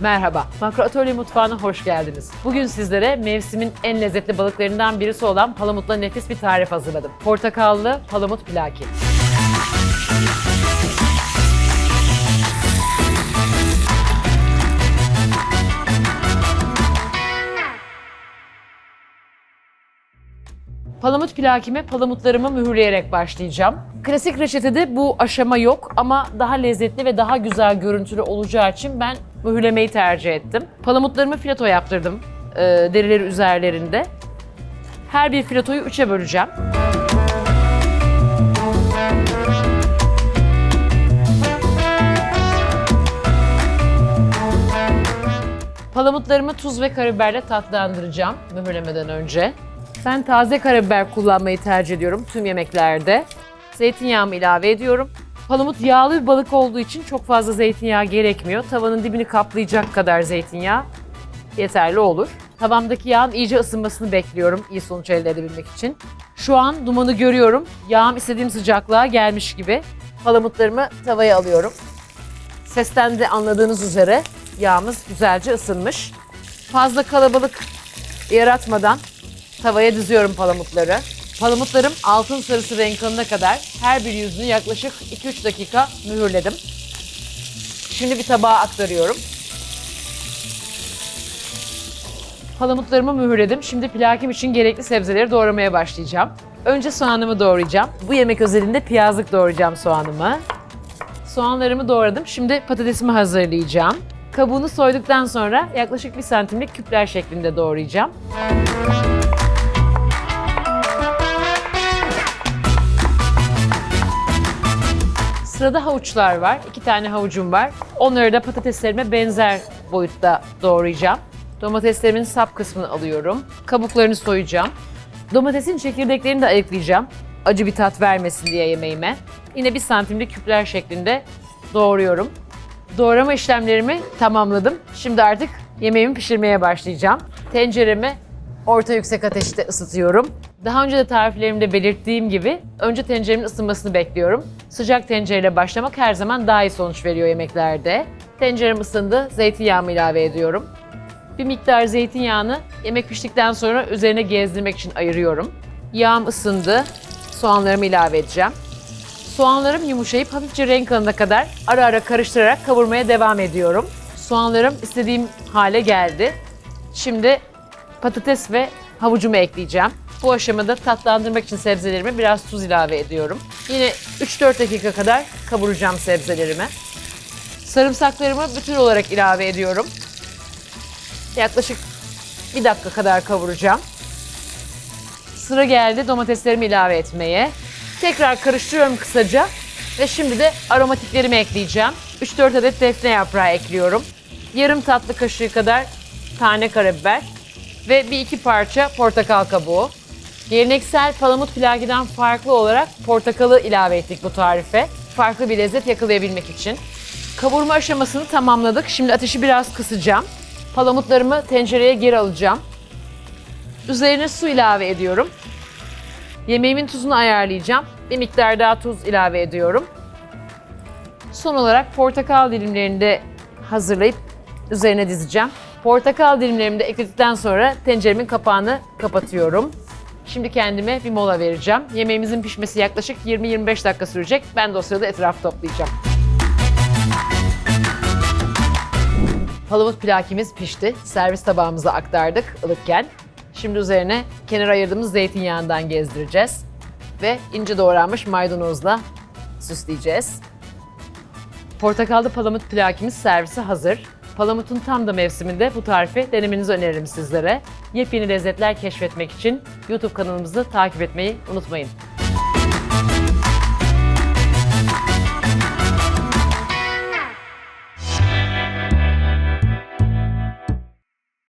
Merhaba, Makro Atölye Mutfağı'na hoş geldiniz. Bugün sizlere mevsimin en lezzetli balıklarından birisi olan palamutla nefis bir tarif hazırladım. Portakallı palamut pilaki. Palamut pilakime palamutlarımı mühürleyerek başlayacağım. Klasik reçetede bu aşama yok ama daha lezzetli ve daha güzel görüntülü olacağı için ben mühürlemeyi tercih ettim. Palamutlarımı fileto yaptırdım e, derileri üzerlerinde. Her bir filetoyu üçe böleceğim. Palamutlarımı tuz ve karabiberle tatlandıracağım mühürlemeden önce. Ben taze karabiber kullanmayı tercih ediyorum tüm yemeklerde. Zeytinyağımı ilave ediyorum. Palamut yağlı bir balık olduğu için çok fazla zeytinyağı gerekmiyor. Tavanın dibini kaplayacak kadar zeytinyağı yeterli olur. Tavamdaki yağın iyice ısınmasını bekliyorum iyi sonuç elde edebilmek için. Şu an dumanı görüyorum. Yağım istediğim sıcaklığa gelmiş gibi. Palamutlarımı tavaya alıyorum. Sesten de anladığınız üzere yağımız güzelce ısınmış. Fazla kalabalık yaratmadan tavaya diziyorum palamutları. Palamutlarım altın sarısı renk alana kadar her bir yüzünü yaklaşık 2-3 dakika mühürledim. Şimdi bir tabağa aktarıyorum. Palamutlarımı mühürledim. Şimdi pilakim için gerekli sebzeleri doğramaya başlayacağım. Önce soğanımı doğrayacağım. Bu yemek özelinde piyazlık doğrayacağım soğanımı. Soğanlarımı doğradım. Şimdi patatesimi hazırlayacağım. Kabuğunu soyduktan sonra yaklaşık bir santimlik küpler şeklinde doğrayacağım. Sırada havuçlar var. İki tane havucum var. Onları da patateslerime benzer boyutta doğrayacağım. Domateslerimin sap kısmını alıyorum. Kabuklarını soyacağım. Domatesin çekirdeklerini de ayıklayacağım. Acı bir tat vermesin diye yemeğime. Yine bir santimlik küpler şeklinde doğruyorum. Doğrama işlemlerimi tamamladım. Şimdi artık yemeğimi pişirmeye başlayacağım. Tenceremi orta yüksek ateşte ısıtıyorum. Daha önce de tariflerimde belirttiğim gibi önce tenceremin ısınmasını bekliyorum. Sıcak tencereyle başlamak her zaman daha iyi sonuç veriyor yemeklerde. Tencerem ısındı, zeytinyağımı ilave ediyorum. Bir miktar zeytinyağını yemek piştikten sonra üzerine gezdirmek için ayırıyorum. Yağım ısındı, soğanlarımı ilave edeceğim. Soğanlarım yumuşayıp hafifçe renk alana kadar ara ara karıştırarak kavurmaya devam ediyorum. Soğanlarım istediğim hale geldi. Şimdi patates ve havucumu ekleyeceğim. Bu aşamada tatlandırmak için sebzelerime biraz tuz ilave ediyorum. Yine 3-4 dakika kadar kavuracağım sebzelerimi. Sarımsaklarımı bütün olarak ilave ediyorum. Yaklaşık bir dakika kadar kavuracağım. Sıra geldi domateslerimi ilave etmeye. Tekrar karıştırıyorum kısaca ve şimdi de aromatiklerimi ekleyeceğim. 3-4 adet defne yaprağı ekliyorum. Yarım tatlı kaşığı kadar tane karabiber ve bir iki parça portakal kabuğu. Geleneksel palamut pilagiden farklı olarak portakalı ilave ettik bu tarife. Farklı bir lezzet yakalayabilmek için. Kavurma aşamasını tamamladık. Şimdi ateşi biraz kısacağım. Palamutlarımı tencereye geri alacağım. Üzerine su ilave ediyorum. Yemeğimin tuzunu ayarlayacağım. Bir miktar daha tuz ilave ediyorum. Son olarak portakal dilimlerini de hazırlayıp üzerine dizeceğim. Portakal dilimlerimi de ekledikten sonra tenceremin kapağını kapatıyorum. Şimdi kendime bir mola vereceğim. Yemeğimizin pişmesi yaklaşık 20-25 dakika sürecek. Ben de o sırada etrafı toplayacağım. Palamut pilakimiz pişti. Servis tabağımıza aktardık ılıkken. Şimdi üzerine kenara ayırdığımız zeytinyağından gezdireceğiz. Ve ince doğranmış maydanozla süsleyeceğiz. Portakallı palamut pilakimiz servise hazır. Palamutun tam da mevsiminde bu tarifi denemenizi öneririm sizlere. Yepyeni lezzetler keşfetmek için YouTube kanalımızı takip etmeyi unutmayın.